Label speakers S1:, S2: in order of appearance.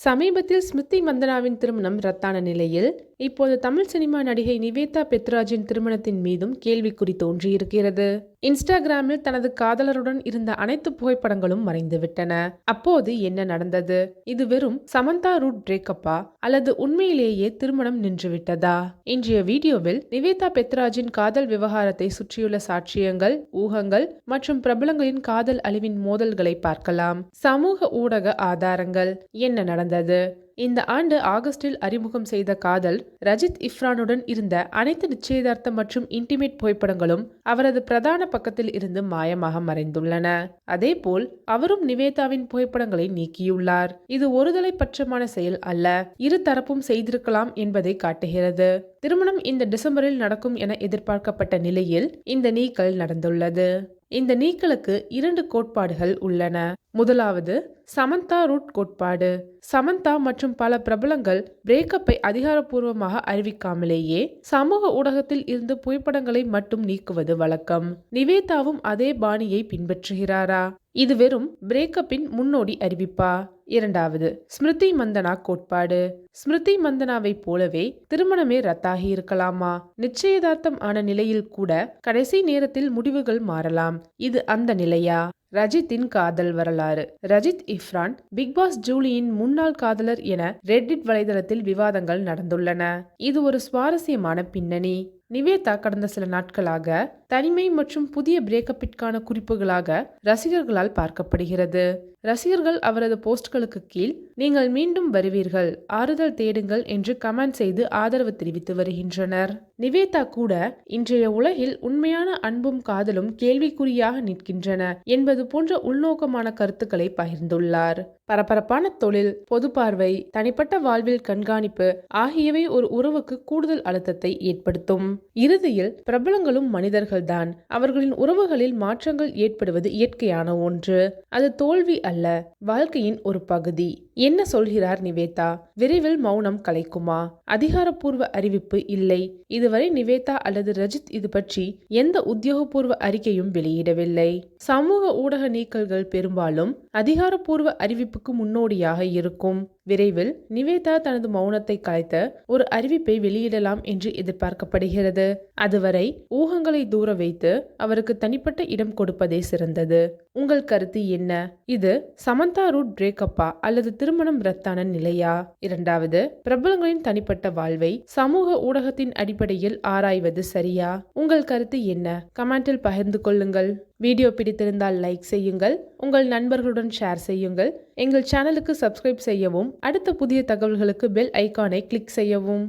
S1: சமீபத்தில் ஸ்மிருதி மந்தனாவின் திருமணம் ரத்தான நிலையில் இப்போது தமிழ் சினிமா நடிகை நிவேதா பெத்ராஜின் திருமணத்தின் மீதும் கேள்விக்குறி தோன்றியிருக்கிறது. இன்ஸ்டாகிராமில் தனது காதலருடன் இருந்த அனைத்து புகைப்படங்களும் மறைந்துவிட்டன. அப்போது என்ன நடந்தது? இது வெறும் சமந்தா ரூட் பிரேக்கப்பா? அல்லது உண்மையிலேயே திருமணம் நின்றுவிட்டதா? இன்றைய வீடியோவில் நிவேதா பெத்ராஜின் காதல் விவகாரத்தை சுற்றியுள்ள சாட்சியங்கள் ஊகங்கள் மற்றும் பிரபலங்களின் காதல் அழிவின் மோதல்களை பார்க்கலாம். சமூக ஊடக ஆதாரங்கள். என்ன நடந்தது? இந்த ஆண்டு ஆகஸ்டில் அறிமுகம் செய்த காதல் ரஜித் இஃப்ரானுடன் இருந்த அனைத்து நிச்சயதார்த்தம் மற்றும் இன்டிமேட் புகைப்படங்களும் அவரது பிரதான பக்கத்தில் இருந்து மாயமாக மறைந்துள்ளன. அதேபோல் அவரும் நிவேதாவின் புகைப்படங்களை நீக்கியுள்ளார். இது ஒருதலை பட்சமான செயல் அல்ல இரு தரப்பும் செய்திருக்கலாம் என்பதை காட்டுகிறது. திருமணம் இந்த டிசம்பரில் நடக்கும் என எதிர்பார்க்கப்பட்ட நிலையில் இந்த நீக்கல் நடந்துள்ளது. இந்த நீக்கலுக்கு இரண்டு கோட்பாடுகள் உள்ளன. முதலாவது சமந்தா ரூட் கோட்பாடு. சமந்தா மற்றும் பல பிரபலங்கள் பிரேக்கப்பை அதிகாரப்பூர்வமாக அறிவிக்காமலேயே சமூக ஊடகத்தில் இருந்து புகைப்படங்களை மட்டும் நீக்குவது வழக்கம். நிவேதாவும் அதே பாணியை பின்பற்றுகிறாரா? இது வெறும் பிரேக்கப்பின் முன்னோடி அறிவிப்பா? இரண்டாவது ஸ்மிருதி மந்தனா கோட்பாடு. ஸ்மிருதி மந்தனாவை போலவே திருமணமே ரத்தாகி இருக்கலாமா நிச்சயதார்த்தம் ஆன நிலையில் கூட கடைசி நேரத்தில் முடிவுகள் மாறலாம். இது அந்த நிலையா? ரஜித்தின் காதல் வரலாறு. ரஜித் இஃப்ரான் பிக் பாஸ் ஜூலியின் முன்னாள் காதலர் என ரெட்டிட் வலைதளத்தில் விவாதங்கள் நடந்துள்ளன. இது ஒரு சுவாரஸ்யமான பின்னணி. நிவேதா கடந்த சில நாட்களாக தனிமை மற்றும் புதிய பிரேக்கப்பிற்கான குறிப்புகளாக ரசிகர்களால் பார்க்கப்படுகிறது. ரசிகர்கள் அவரது போஸ்ட்களுக்கு கீழ் நீங்கள் மீண்டும் வருவீர்கள் ஆறுதல் தேடுங்கள் என்று கமெண்ட் செய்து ஆதரவு தெரிவித்து வருகின்றனர். நிவேதா கூட இன்றைய உலகில் உண்மையான அன்பும் காதலும் கேள்விக்குறியாக நிற்கின்றன என்பது போன்ற உள்நோக்கமான கருத்துக்களை பகிர்ந்துள்ளார். பரபரப்பான தொழில் பொது பார்வை தனிப்பட்ட வாழ்வில் கண்காணிப்பு ஆகியவை ஒரு உறவுக்கு கூடுதல் அழுத்தத்தை ஏற்படுத்தும். இறுதியில் பிரபலங்களும் மனிதர்கள்தான். அவர்களின் உறவுகளில் மாற்றங்கள் ஏற்படுவது இயற்கையான ஒன்று. அது தோல்வி அல்ல வாழ்க்கையின் ஒரு பகுதி. என்ன சொல்கிறார் நிவேதா? விரைவில் மௌனம் கலைக்குமா? அதிகாரப்பூர்வ அறிவிப்பு இல்லை. இதுவரை நிவேதா அல்லது ரஜித் இது பற்றி எந்த உத்தியோகபூர்வ அறிக்கையும் வெளியிடவில்லை. சமூக ஊடக நீக்கல்கள் பெரும்பாலும் அதிகாரப்பூர்வ அறிவிப்புக்கு முன்னோடியாக இருக்கும். விரைவில் நிவேதா தனது மௌனத்தை கலைத்த ஒரு அறிவிப்பை வெளியிடலாம் என்று எதிர்பார்க்கப்படுகிறது. அதுவரை ஊகங்களை தூர வைத்து அவருக்கு தனிப்பட்ட இடம் கொடுப்பதே சிறந்தது. உங்கள் கருத்து என்ன? இது சமந்தா ரூட் பிரேக்கப்பா அல்லது திருமணம் ரத்தான நிலையா? இரண்டாவது பிரபலங்களின் தனிப்பட்ட வாழ்வை சமூக ஊடகத்தின் அடிப்படையில் ஆராய்வது சரியா? உங்கள் கருத்து என்ன? கமெண்டில் பகிர்ந்து கொள்ளுங்கள். வீடியோ பிடித்திருந்தால் லைக் செய்யுங்கள். உங்கள் நண்பர்களுடன் ஷேர் செய்யுங்கள். எங்கள் சேனலுக்கு சப்ஸ்கிரைப் செய்யவும் அடுத்த புதிய தகவல்களுக்கு பெல் ஐகானை கிளிக் செய்யவும்.